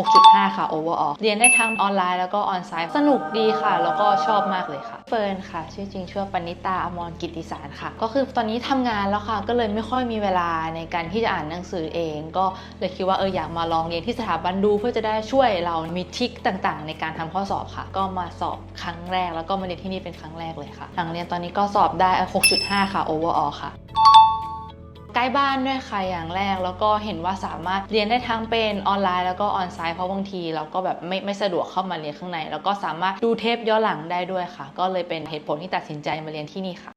6.5 ค่ะ overall เรียนได้ทั้งออนไลน์แล้วก็ออนไซต์ สนุกดีค่ะ แล้วก็ชอบมากเลยค่ะ เฟิร์นค่ะ ชื่อจริงชื่อปณิตาอมรกิติสารค่ะ ก็คือตอนนี้ทำงานแล้วค่ะ ก็เลยไม่ค่อยมีเวลาในการที่จะอ่านหนังสือเอง ก็เลยคิดว่าเอออยากมาลองเรียนที่สถาบันดู เพื่อจะได้ช่วยเรามีทริคต่างๆ ในการทำข้อสอบค่ะ ก็มาสอบครั้งแรก แล้วก็มาเรียนที่นี่เป็นครั้งแรกเลยค่ะ หลังเรียนตอนนี้ก็สอบได้ 6.5 ค่ะ overall ค่ะ ใกล้บ้านด้วยค่ะอย่างแรก แล้วก็เห็นว่าสามารถเรียนได้ทั้งเป็นออนไลน์แล้วก็ออนไซต์เพราะบางทีเราก็แบบไม่ไม่สะดวกเข้ามาเรียนข้างใน แล้วก็สามารถดูเทปย้อนหลังได้ด้วยค่ะ ก็เลยเป็นเหตุผลที่ตัดสินใจมาเรียนที่นี่ค่ะ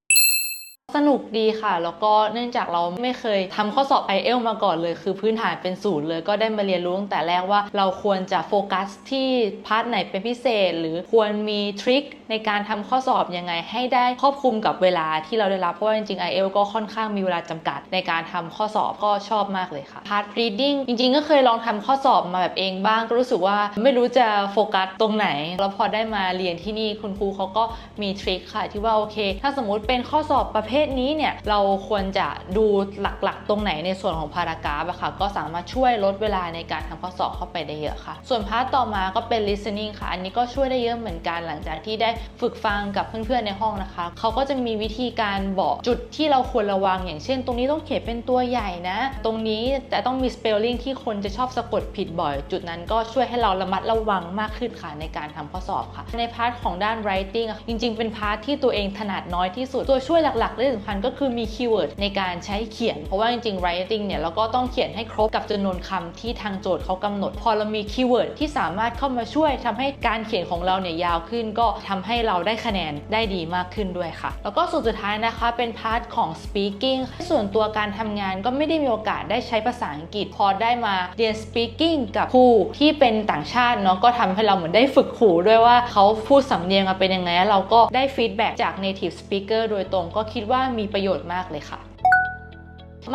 สนุกดีค่ะ แล้วก็เนื่องจากเราไม่เคยทำข้อสอบ i อเอลมาก่อนเลย คือพื้นฐานเป็นศูนย์เลยก็ได้มาเรียนรู้ตั้งแต่แรกว่าเราควรจะโฟกัสที่พาร์ทไหนเป็นพิเศษ หรือควรมีทริคในการทำข้อสอบยังไงให้ได้ครอบคลุมกับเวลาที่เราได้รับเพราะว่าจริงๆ i อเอลก็ค่อนข้างมีเวลาจำกัดในการทำข้อสอบก็ชอบมากเลยค่ะพาร์ท reading จริงๆ ก็เคยลองทำข้อสอบมาแบบเองบ้างก็รู้สึกว่าไม่รู้จะโฟกัสตรงไหนแล้วพอได้มาเรียนที่นี่คุณครูเขาก็มีทริคค่ะที่ว่าโอเค ถ้าสมมุติเป็นข้อสอบประเภทนี้เนี่ยเราควรจะดูหลักๆ ตรงไหนในส่วนของพารากราฟอะค่ะก็สามารถช่วยลดเวลาในการทำข้อสอบเข้าไปได้เยอะค่ะ ส่วนพาร์ทต่อมาก็เป็น listening ค่ะ อันนี้ก็ช่วยได้เยอะเหมือนกันหลังจากที่ได้ฝึกฟังกับเพื่อนๆในห้องนะคะ เขาก็จะมีวิธีการบอกจุดที่เราควรระวัง อย่างเช่น ตรงนี้ต้องเขียนเป็นตัวใหญ่นะ ตรงนี้แต่ต้องมี spelling ที่คนจะชอบสะกดผิดบ่อย จุดนั้นก็ช่วยให้เราระมัดระวังมากขึ้นค่ะในการทำข้อสอบค่ะ ในพาร์ทของด้าน writing อะจริง ๆ เป็นพาร์ทที่ตัวเองถนัดน้อยที่สุด ตัวช่วยหลักๆที่สำคัญก็คือมีคีย์เวิร์ดในการใช้เขียน เพราะว่าจริงๆ writing เนี่ยเราก็ต้องเขียนให้ครบกับจำนวนคำที่ทางโจทย์เขากำหนด พอเรามีคีย์เวิร์ดที่สามารถเข้ามาช่วยทำให้การเขียนของเราเนี่ยยาวขึ้น ก็ทำให้เราได้คะแนนได้ดีมากขึ้นด้วยค่ะ แล้วก็ส่วนสุดท้ายนะคะเป็นพาร์ทของ speaking ส่วนตัวการทำงานก็ไม่ได้มีโอกาสได้ใช้ภาษาอังกฤษ พอได้มาเรียน speaking กับครูที่เป็นต่างชาติเนาะก็ทำให้เราเหมือนได้ฝึกหูด้วยว่าเขาพูดสำเนียงมาเป็นยังไงเราก็ได้ feedback จาก native speaker โดยตรงก็คิดว่าามีประโยชน์มากเลยค่ะ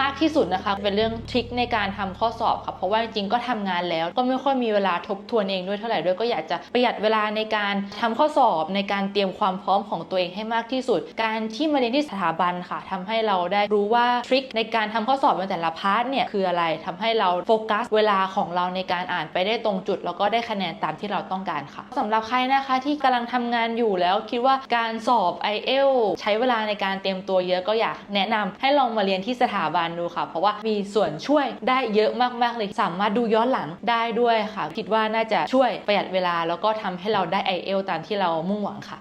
มากที่สุดนะคะ เป็นเรื่องทริคในการทำข้อสอบค่ะเพราะว่าจริงๆก็ทำงานแล้ว ก็ไม่ค่อยมีเวลาทบทวนเองด้วยเท่าไหร่ด้วยก็อยากจะประหยัดเวลาในการทำข้อสอบในการเตรียมความพร้อมของตัวเองให้มากที่สุด การที่มาเรียนที่สถาบันค่ะทำให้เราได้รู้ว่าทริคในการทำข้อสอบในแต่ละพาร์ทเนี่ยคืออะไรทำให้เราโฟกัส เวลาของเราในการอ่านไปได้ตรงจุด แล้วก็ได้คะแนนตามที่เราต้องการค่ะสำหรับใครนะคะที่กำลังทำงานอยู่แล้วคิดว่าการสอบ i อเอลใช้เวลาในการเตรียมตัวเยอะก็อยากแนะนำให้ลองมาเรียนที่สถาบันดูค่ะ เพราะว่ามีส่วนช่วยได้เยอะมากๆเลย สามารถดูย้อนหลังได้ด้วยค่ะ คิดว่าน่าจะช่วยประหยัดเวลาแล้วก็ทำให้เราได้ i อเอลตามที่เรามุ่งหวังค่ะ